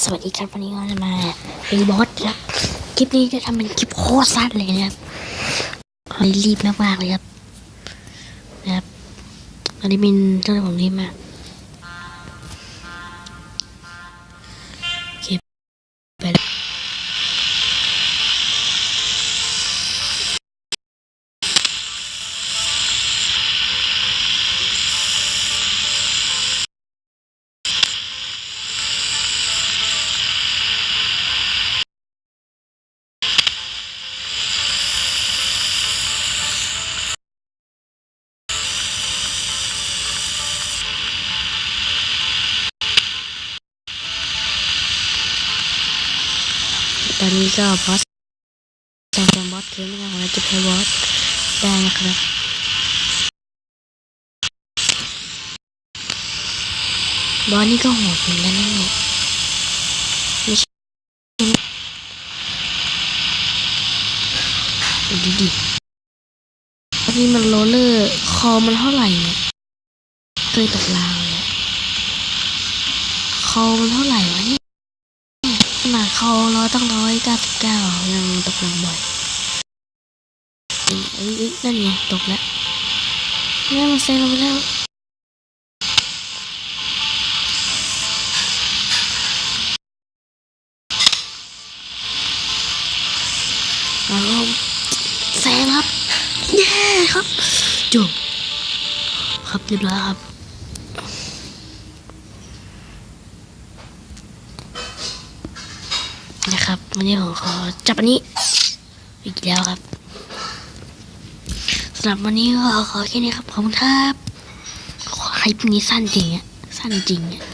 สวัสดีครับวันนี้เราจะมารีบอสครับคลิปนี้จะทำเป็นคลิปโคตรสั้นเลยนะครับเลยรีบมากๆเลยครับนะครับอันนี้มินเจ้าของนี้มาก ตอนนี้ก็บอสแซงแซงบอสเทมนะครับเราจะแพ้บอสได้นะครับบอสนี่ก็โหดเหมือนกันนะเนี่ยไม่ใช่ดูดิอันนี้มันโรลเลอร์ คอมันเท่าไหร่เนี่ยเคยตกรางเลยอะคอมันเท่าไหร่วะเนี่ย ขนาดเขาร้อยตั้งร้อยเก้าสิบเก้ายังตกลงบ่อยเอ้ยเอ้ยเอ้ยนั่นไงตกแล้วนี่มันเซ็งลงไปแล้วเอาแซงครับ เย้ครับจบครับเรียบร้อยครับ นะ ครับ วันนี้ผมขอจับอันนี้ อีกแล้วครับสำหรับวันนี้ก็ขอแค่นี้ครับ ขอบคุณครับขอคลิปนี้สั้นจริงอะสั้นจริงอะ